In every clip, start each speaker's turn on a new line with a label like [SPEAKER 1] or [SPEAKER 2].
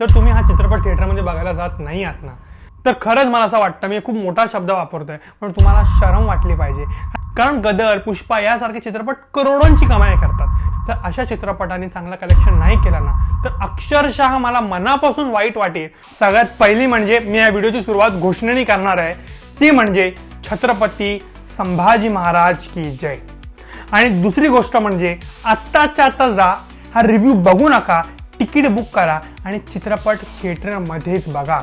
[SPEAKER 1] जर तुम्ही हा चित्रपट थिएटरमध्ये बघायला जात नाही आहात ना तर खरंच मला असं वाटतं मी खूप मोठा शब्द वापरतोय पण तुम्हाला शरम वाटली पाहिजे कारण गदर पुष्पा यासारखे चित्रपट करोडोंची कमाई करतात जर अशा चित्रपटाने चांगलं कलेक्शन नाही केलं ना तर अक्षरशः मला मनापासून वाईट वाटेल सगळ्यात पहिली म्हणजे मी या व्हिडिओची सुरुवात घोषणेने करणार आहे ती म्हणजे छत्रपती संभाजी महाराज की जय आणि दुसरी गोष्ट म्हणजे आत्ताच्या आत्ता जा हा रिव्ह्यू बघू नका तिकीट बुक करा आणि चित्रपट थिएटरमध्येच बघा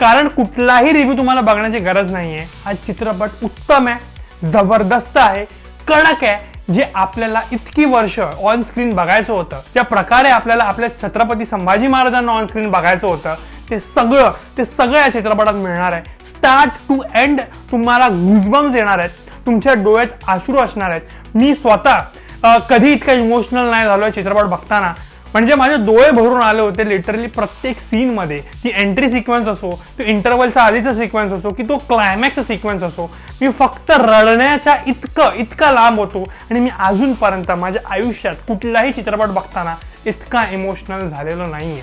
[SPEAKER 1] कारण कुठलाही रिव्ह्यू तुम्हाला बघण्याची गरज नाही आहे हा चित्रपट उत्तम आहे जबरदस्त आहे कडक आहे जे आपल्याला इतकी वर्ष ऑन स्क्रीन बघायचं होतं ज्या प्रकारे आपल्याला आपल्या छत्रपती संभाजी महाराजांना ऑन स्क्रीन बघायचं होतं ते सगळं ते सगळं या चित्रपटात मिळणार आहे स्टार्ट टू एंड तुम्हाला गुजबम्स येणार आहेत तुमच्या डोळ्यात आश्रू असणार आहेत मी स्वतः कधी इतका इमोशनल नाही झालो चित्रपट बघताना म्हणजे माझे डोळे भरून आले होते लिटरली प्रत्येक सीनमध्ये ती एंट्री सिक्वेन्स असो तो इंटरवलचा आधीचा सिक्वेन्स असो की तो क्लायमॅक्सचा सिक्वेन्स असो मी फक्त रडण्याच्या इतकं इतका लांब होतो आणि मी अजूनपर्यंत माझ्या आयुष्यात कुठलाही चित्रपट बघताना इतका इमोशनल झालेलो नाहीये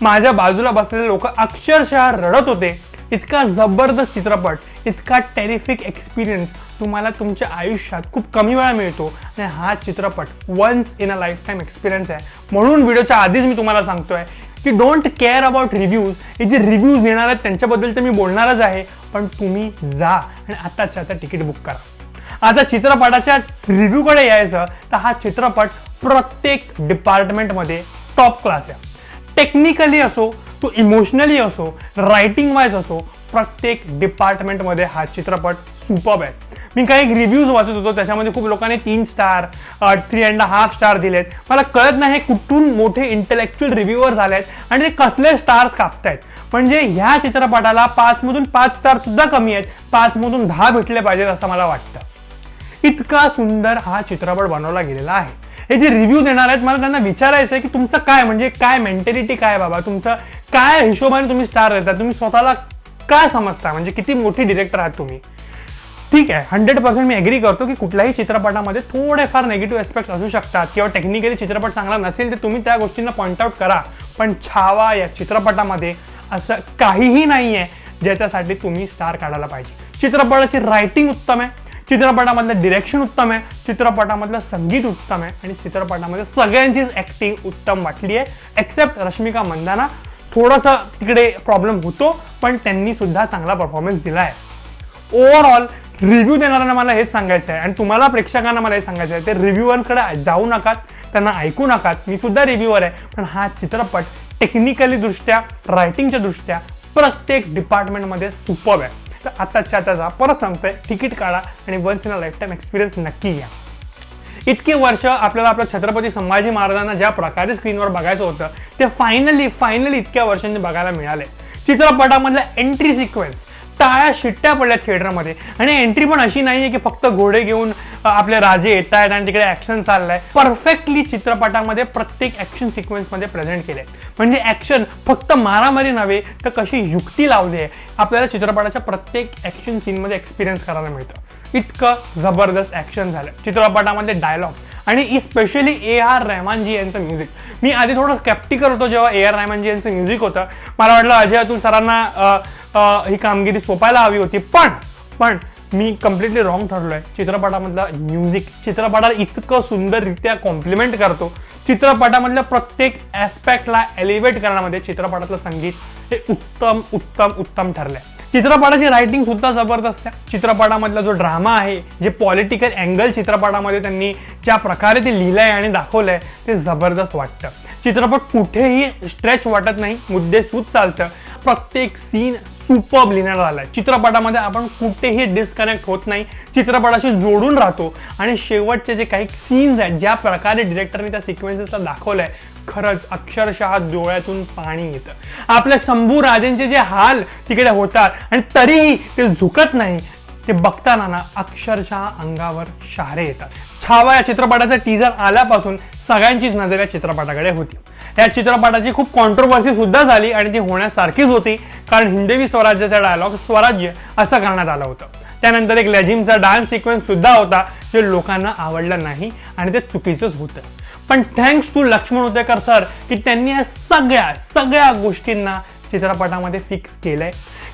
[SPEAKER 1] माझ्या बाजूला बसलेले लोक अक्षरशः रडत होते इतका जबरदस्त चित्रपट इतका टेरिफिक एक्सपिरियन्स तुम्हाला तुमच्या आयुष्यात खूप कमी वेळा मिळतो आणि हा चित्रपट once in a lifetime experience आहे म्हणून व्हिडिओच्या आधीच मी तुम्हाला सांगतो आहे की डोंट केअर अबाउट रिव्ह्यूज हे जे रिव्ह्यूज देणार आहेत त्यांच्याबद्दल तर मी बोलणारच आहे पण तुम्ही जा आणि आत्ताच्या आता तिकीट बुक करा आता चित्रपटाच्या रिव्ह्यूकडे यायचं तर हा चित्रपट प्रत्येक डिपार्टमेंटमध्ये टॉप क्लास आहे टेक्निकली असो तो इमोशनली असो रायटिंग वाईज असो प्रत्येक डिपार्टमेंटमध्ये हा चित्रपट सुपब आहे मी काही रिव्ह्यूज वाचत होतो त्याच्यामध्ये खूप लोकांनी तीन star three and half star दिलेत मला कळत नाही कुठून मोठे इंटलेक्च्युअल रिव्ह्यूवर झाले आहेत आणि ते कसले स्टार्स कापतायत म्हणजे ह्या चित्रपटाला पाचमधून पाच स्टार सुद्धा कमी आहेत पाचमधून दहा भेटले पाहिजेत असं मला वाटतं इतका सुंदर हा चित्रपट बनवला गेलेला आहे हे जे रिव्ह्यू देणार आहेत मला त्यांना विचारायचं आहे की तुमचं काय म्हणजे काय मेंटॅलिटी काय बाबा तुमचं काय हिशोबाने तुम्ही स्टार रहता तुम्ही स्वतःला काय समजता म्हणजे किती मोठी डिरेक्टर आहात तुम्ही ठीक आहे हंड्रेड पर्सेंट मी एग्री करतो की कुठल्याही चित्रपटामध्ये थोडेफार नेगेटिव्ह एस्पेक्ट्स असू शकतात किंवा टेक्निकली चित्रपट चांगला नसेल तर तुम्ही त्या गोष्टींना पॉईंट आउट करा पण छावा या चित्रपटामध्ये असं काहीही नाही आहे ज्याच्यासाठी तुम्ही स्टार काढायला पाहिजे चित्रपटाची रायटिंग उत्तम आहे चित्रपटामधलं डिरेक्शन उत्तम आहे चित्रपटामधलं संगीत उत्तम आहे आणि चित्रपटामध्ये सगळ्यांचीच ऍक्टिंग उत्तम वाटली आहे एक्सेप्ट रश्मिका मंदाना थोडासा तिकडे प्रॉब्लेम होतो पण त्यांनी सुद्धा चांगला परफॉर्मन्स दिला आहे ओव्हरऑल रिव्ह्यू देणाऱ्यांना मला हेच सांगायचं आहे आणि तुम्हाला प्रेक्षकांना मला हे सांगायचं आहे ते रिव्ह्युअर्सकडे जाऊ नकात त्यांना ऐकू नकात मी सुद्धा रिव्ह्यूअर आहे पण हा चित्रपट टेक्निकली दृष्ट्या रायटिंगच्या दृष्ट्या प्रत्येक डिपार्टमेंटमध्ये सुपर आहे तर आत्ताच्या आताचा परत सांगतोय तिकीट काढा आणि once in a lifetime experience नक्की घ्या इतके वर्ष आपल्याला आपल्या छत्रपती संभाजी महाराजांना ज्या प्रकारे स्क्रीनवर बघायचं होतं ते फायनली फायनली इतक्या वर्षांनी बघायला मिळाले चित्रपटामधला एंट्री सिक्वेन्स टाळ्या शिट्ट्या पडल्या थिएटरमध्ये आणि एंट्री पण अशी नाही आहे की फक्त घोडे घेऊन आपले राजे येत आहेत आणि तिकडे ऍक्शन चाललंय परफेक्टली चित्रपटामध्ये प्रत्येक ऍक्शन सिक्वेन्समध्ये प्रेझेंट केले म्हणजे ऍक्शन फक्त मारामारी नव्हे तर कशी युक्ती लावली आहे आपल्याला चित्रपटाच्या प्रत्येक ऍक्शन सीनमध्ये एक्सपिरियन्स करायला मिळतं इतकं जबरदस्त ऍक्शन झालं चित्रपटामध्ये डायलॉग आणि स्पेशली ए आर रहमानजी यांचं म्युझिक मी आधी थोडं स्केप्टिकल होतो जेव्हा ए आर रहमानजी यांचं म्युझिक होतं मला वाटलं अजय अतुल सरांना ही कामगिरी सोपायला हवी होती पण पण मी कम्प्लिटली रॉंग ठरलो आहे चित्रपटामधला म्युझिक चित्रपटाला इतकं सुंदररित्या कॉम्प्लिमेंट करतो चित्रपटामधल्या प्रत्येक ॲस्पेक्टला एलिव्हेट करण्यामध्ये चित्रपटातलं संगीत हे उत्तम उत्तम उत्तम ठरलं आहे चित्रपटाची रायटिंग सुद्धा जबरदस्त आहे चित्रपटामधला जो ड्रामा आहे जे पॉलिटिकल अँगल चित्रपटामध्ये त्यांनी ज्या प्रकारे ते लिहिलं आहे आणि दाखवलं आहे ते जबरदस्त वाटतं चित्रपट कुठेही स्ट्रेच वाटत नाही मुद्देसूद चालतं प्रत्येक सीन सुपर लिहिण्यात झाला चित्रपटामध्ये आपण कुठेही डिस्कनेक्ट होत नाही चित्रपटाशी जोडून राहतो आणि शेवटचे जे काही सीन्स आहेत ज्या प्रकारे डिरेक्टरने त्या सिक्वेन्सेसला दाखवलंय खरंच अक्षरशः डोळ्यातून पाणी येतं आपल्या शंभू राजेंचे जे हाल तिकडे होतात आणि तरीही ते झुकत नाही ते बघताना ना अक्षरशः अंगावर शहारे येतात छावा या चित्रपटाचा टीजर आल्यापासून सगळ्यांचीच नजर या चित्रपटाकडे होती त्या चित्रपटाची खूप कॉन्ट्रोवर्सी सुद्धा झाली आणि ती होण्यासारखीच होती कारण हिंदवी स्वराज्याचा डायलॉग स्वराज्य असं करण्यात आलं होतं त्यानंतर एक लॅझिमचा डान्स सिक्वेन्स सुद्धा होता जे लोकांना आवडला नाही आणि ते चुकीचंच होतं पण thanks to Laxman Hotekar sir की त्यांनी या सगळ्या सगळ्या गोष्टींना चित्रपटामध्ये फिक्स केलंय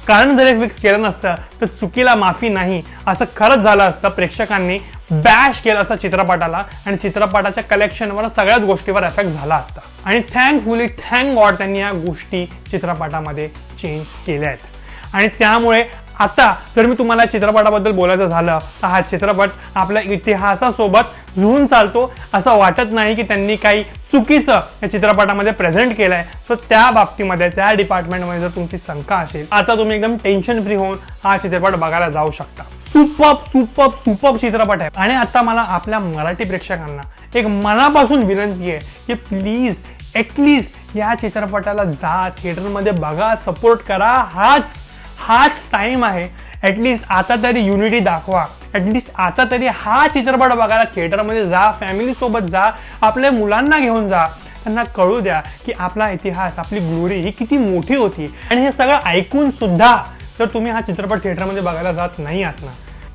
[SPEAKER 1] कारण जर हे फिक्स केलं नसतं तर चुकीला माफी नाही असं खरंच झालं असतं प्रेक्षकांनी बॅश केलं असता चित्रपटाला आणि चित्रपटाच्या कलेक्शनवर सगळ्याच गोष्टीवर अफेक्ट झाला असता आणि थँकफुली थँक गॉड त्यांनी या गोष्टी चित्रपटामध्ये चेंज केल्या आहेत आणि त्यामुळे आता जर मी तुम्हाला चित्रपटाबद्दल बोलायचं झालं तर हा चित्रपट आपल्या इतिहासासोबत झुळून चालतो असं वाटत नाही की त्यांनी काही चुकीचं या चित्रपटामध्ये प्रेझेंट केलं आहे सो त्या बाबतीमध्ये त्या डिपार्टमेंटमध्ये जर तुमची शंका असेल आता तुम्ही एकदम टेन्शन फ्री होऊन हा चित्रपट बघायला जाऊ शकता सुपप सुप सुप चित्रपट आहे आणि आता मला आपल्या मराठी प्रेक्षकांना एक मनापासून विनंती आहे की प्लीज ॲटलीस्ट या चित्रपटाला जा थिएटरमध्ये बघा सपोर्ट करा हाच हाच टाईम आहे ॲटलिस्ट आता तरी युनिटी दाखवा ॲटलिस्ट आता तरी हा चित्रपट बघायला थिएटरमध्ये जा फॅमिलीसोबत जा आपल्या मुलांना घेऊन जा त्यांना कळू द्या की आपला इतिहास आपली ग्लोरी ही किती मोठी होती आणि हे सगळं ऐकून सुद्धा तर तुम्ही हा चित्रपट थिएटरमध्ये बघायला जात नाही आहात ना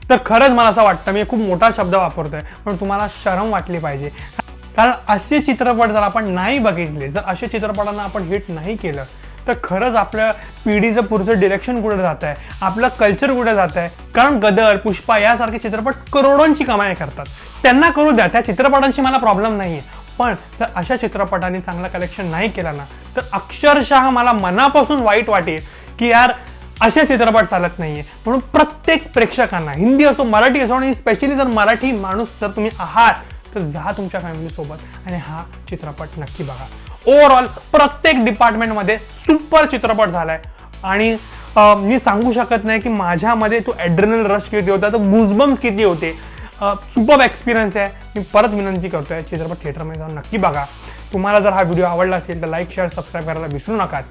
[SPEAKER 1] तर खरंच मला असं वाटतं मी खूप मोठा शब्द वापरतोय पण तुम्हाला शरम वाटली पाहिजे कारण असे चित्रपट जर आपण नाही बघितले जर असे चित्रपटांना आपण हिट नाही केलं तर खरंच आपल्या पिढीचं पुढचं डिरेक्शन कुठे जात आहे आपलं कल्चर कुठे जात आहे कारण गदर पुष्पा यासारखे चित्रपट करोडोंची कमाई करतात त्यांना करू द्या त्या चित्रपटांशी मला प्रॉब्लेम नाही आहे पण जर अशा चित्रपटांनी चांगलं कलेक्शन नाही केलं ना तर अक्षरशः मला मनापासून वाईट वाटेल की यार अशा चित्रपट चालत नाहीये म्हणून प्रत्येक प्रेक्षकांना हिंदी असो मराठी असो आणि स्पेशली जर मराठी माणूस जर तुम्ही आहात तर जा तुमच्या फॅमिलीसोबत आणि हा चित्रपट नक्की बघा ओव्हरऑल प्रत्येक डिपार्टमेंटमध्ये सुपर चित्रपट झालाय आणि मी सांगू शकत नाही की माझ्यामध्ये तो ॲड्रेनल रश किती होता तो गुजबम्स किती होते सुपर एक्सपिरियन्स आहे मी परत विनंती करतोय चित्रपट थिएटरमध्ये जाऊन नक्की बघा तुम्हाला जर हा व्हिडिओ आवडला असेल तर लाईक शेअर सबस्क्राईब करायला विसरू नका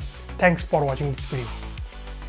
[SPEAKER 1] thanks for watching this video